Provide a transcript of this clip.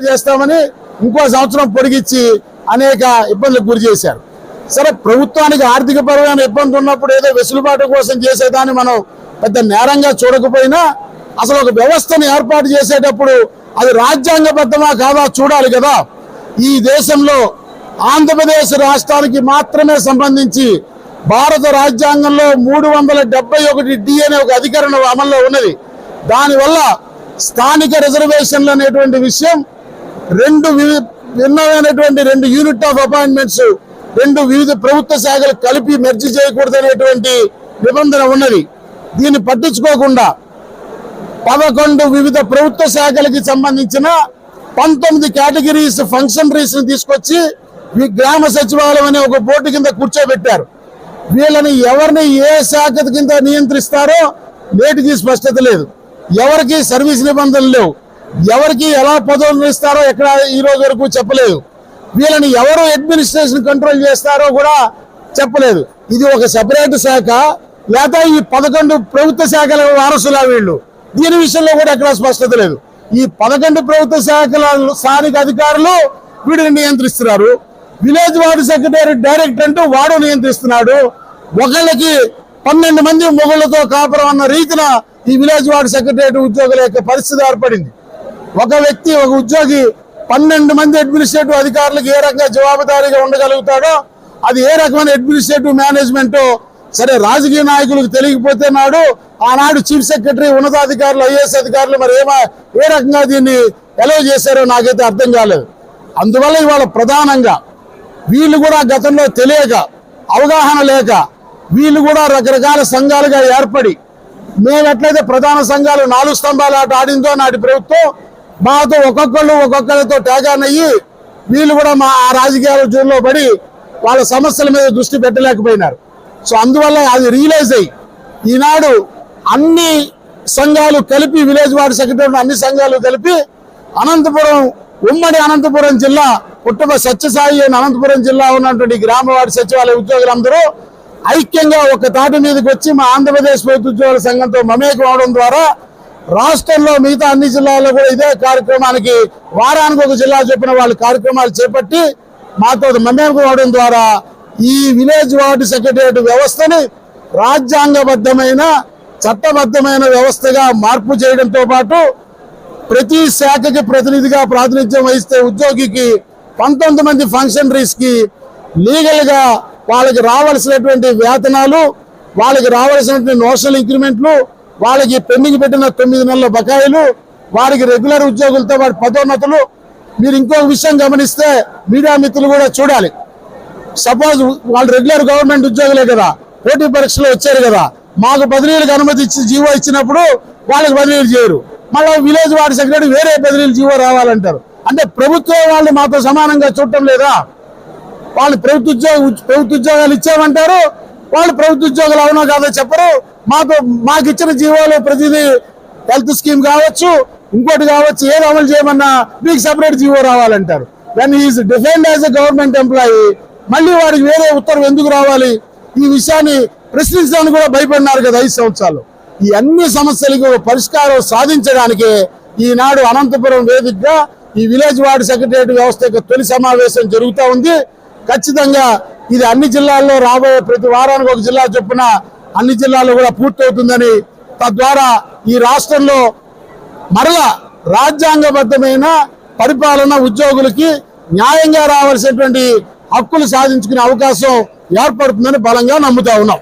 చేస్తామని ఇంకో సంవత్సరం పొడిగించి అనేక ఇబ్బందులకు గురి చేశారు. సరే ప్రభుత్వానికి ఆర్థిక పరమైన ఇబ్బంది ఉన్నప్పుడు ఏదో వెసులుబాటు కోసం చేసేదాన్ని మనం పెద్ద నేరంగా చూడకపోయినా అసలు ఒక వ్యవస్థను ఏర్పాటు చేసేటప్పుడు అది రాజ్యాంగబద్ధమా కాదా చూడాలి కదా. ఈ దేశంలో ఆంధ్రప్రదేశ్ రాష్ట్రానికి మాత్రమే సంబంధించి భారత రాజ్యాంగంలో మూడు వందల డెబ్బై ఒకటి డి అనే ఒక అధికరణ అమల్లో ఉన్నది. దానివల్ల స్థానిక రిజర్వేషన్లు అనేటువంటి విషయం రెండు వివి- భిన్నమైనటువంటి రెండు యూనిట్ ఆఫ్ అపాయింట్మెంట్స్ రెండు వివిధ ప్రభుత్వ శాఖలు కలిపి మెర్జీ చేయకూడదు అనేటువంటి నిబంధన ఉన్నది. దీన్ని పట్టించుకోకుండా పదకొండు వివిధ ప్రభుత్వ శాఖలకి సంబంధించిన పంతొమ్మిది కేటగిరీస్ ఫంక్షనరీస్ని తీసుకొచ్చి గ్రామ సచివాలయం అనే ఒక బోర్డు కింద కూర్చోబెట్టారు. వీళ్ళని ఎవరిని ఏ శాఖ కింద నియంత్రిస్తారో నేటికి స్పష్టత లేదు. ఎవరికి సర్వీస్ నిబంధనలు లేవు. ఎవరికి ఎలా పదవులు ఇస్తారో ఎక్కడ ఈ రోజు వరకు చెప్పలేదు. వీళ్ళని ఎవరు అడ్మినిస్ట్రేషన్ కంట్రోల్ చేస్తారో కూడా చెప్పలేదు. ఇది ఒక సెపరేట్ శాఖ లేదా ఈ పదకొండు ప్రభుత్వ శాఖల వారసులా వీళ్ళు. దీని విషయంలో కూడా ఎక్కడ స్పష్టత లేదు. ఈ పదకొండు ప్రభుత్వ శాఖల స్థానిక అధికారులు వీడిని నియంత్రిస్తున్నారు. విలేజ్ వార్డు సెక్రటరీ డైరెక్టర్ అంటూ వాడు నియంత్రిస్తున్నాడు. ఒకళ్ళకి పన్నెండు మంది మొగుళ్ళతో కాపురం అన్న రీతిన ఈ విలేజ్ వార్డు సెక్రటరీ ఉద్యోగుల యొక్క పరిస్థితి ఏర్పడింది. ఒక వ్యక్తి ఒక ఉద్యోగి పన్నెండు మంది అడ్మినిస్ట్రేటివ్ అధికారులకు ఏ రకంగా జవాబుదారీగా ఉండగలుగుతాడో అది ఏ రకమైన అడ్మినిస్ట్రేటివ్ మేనేజ్మెంట్ సరే రాజకీయ నాయకులకు తెలియకపోతే నాడు ఆనాడు చీఫ్ సెక్రటరీ ఉన్నతాధికారులు ఐఏఎస్ అధికారులు మరి ఏమా ఏ రకంగా దీన్ని ఎలవ్ చేశారో నాకైతే అర్థం కాలేదు. అందువల్ల ఇవాళ ప్రధానంగా వీళ్ళు కూడా గతంలో తెలియక అవగాహన లేక వీళ్ళు కూడా రకరకాల సంఘాలుగా ఏర్పడి మేము ఎట్లయితే ప్రధాన సంఘాలు నాలుగు స్తంభాలు ఆట ఆడిందో నాటి ప్రభుత్వం మాతో ఒక్కొక్కళ్ళు ఒక్కొక్కరితో ట్యాగాన్ అయ్యి వీళ్ళు కూడా మా ఆ రాజకీయాల జూన్లో పడి వాళ్ళ సమస్యల మీద దృష్టి పెట్టలేకపోయినారు. సో అందువల్ల అది రియలైజ్ అయ్యి ఈనాడు అన్ని సంఘాలు కలిపి విలేజ్ వార్డు సెక్రటరీ అన్ని సంఘాలు కలిపి అనంతపురం ఉమ్మడి అనంతపురం జిల్లా కుటుంబ సత్యసాయి అని అనంతపురం జిల్లా ఉన్నటువంటి గ్రామ వార్డు సచివాలయ ఉద్యోగులందరూ ఐక్యంగా ఒక తాటి మీదకి వచ్చి మా ఆంధ్రప్రదేశ్ ప్రభుత్వ ఉద్యోగుల సంఘంతో మమేకం అవడం ద్వారా రాష్ట్రంలో మిగతా అన్ని జిల్లాల్లో కూడా ఇదే కార్యక్రమానికి వారానికి ఒక జిల్లా చెప్పిన వాళ్ళు కార్యక్రమాలు చేపట్టి మాతో మమేకం అవడం ద్వారా ఈ విలేజ్ వార్డు సెక్రటరియట్ వ్యవస్థని రాజ్యాంగబద్ధమైన చట్టబద్ధమైన వ్యవస్థగా మార్పు చేయడంతో పాటు ప్రతి శాఖకి ప్రతినిధిగా ప్రాతినిధ్యం వహిస్తే ఉద్యోగికి పంతొమ్మిది మంది ఫంక్షనరీస్కి లీగల్గా వాళ్ళకి రావాల్సినటువంటి వేతనాలు వాళ్ళకి రావాల్సినటువంటి నోషనల్ ఇంక్రిమెంట్లు వాళ్ళకి పెండింగ్ పెట్టిన తొమ్మిది నెలల బకాయిలు వారికి రెగ్యులర్ ఉద్యోగులతో వారి పదోన్నతులు. మీరు ఇంకో విషయం గమనిస్తే మీడియా మిత్రులు కూడా చూడాలి. సపోజ్ వాళ్ళు రెగ్యులర్ గవర్నమెంట్ ఉద్యోగులే కదా పోటీ పరీక్షలో వచ్చారు కదా మాకు బదిలీలకు అనుమతి ఇచ్చి జీవో ఇచ్చినప్పుడు వాళ్ళకి బదిలీలు చేయరు. మళ్ళీ విలేజ్ వార్డు సెక్రటరీ వేరే బదిలీలు జీవో రావాలంటారు. అంటే ప్రభుత్వం వాళ్ళు మాతో సమానంగా చూడటం లేదా? వాళ్ళు ప్రభుత్వ ఉద్యోగ ప్రభుత్వ ఉద్యోగాలు ఇచ్చామంటారు వాళ్ళు ప్రభుత్వ ఉద్యోగులు అవునో కాదో చెప్పరు. మాకు మాకు ఇచ్చిన జీవోలు ప్రతిదీ హెల్త్ స్కీమ్ కావచ్చు ఇంకోటి కావచ్చు ఏది అమలు చేయమన్నా మీకు separate GO రావాలంటారు. Then is defined as a government employee మళ్ళీ వాడికి వేరే ఉత్తర్వు ఎందుకు రావాలి? ఈ విషయాన్ని ప్రశ్నించడానికి కూడా భయపడినారు కదా ఐదు సంవత్సరాలు. ఈ అన్ని సమస్యలకు పరిష్కారం సాధించడానికి ఈనాడు అనంతపురం వేదికగా ఈ విలేజ్ వార్డు సెక్రటరియట్ వ్యవస్థ యొక్క తొలి సమావేశం జరుగుతూ ఉంది. ఖచ్చితంగా ఇది అన్ని జిల్లాల్లో రాబోయే ప్రతి వారానికి ఒక జిల్లా చొప్పున అన్ని జిల్లాల్లో కూడా పూర్తవుతుందని తద్వారా ఈ రాష్ట్రంలో మరలా రాజ్యాంగబద్ధమైన పరిపాలన ఉద్యోగులకి న్యాయంగా రావాల్సినటువంటి హక్కులు సాధించుకునే అవకాశం ఏర్పడుతుందని బలంగా నమ్ముతా ఉన్నాం.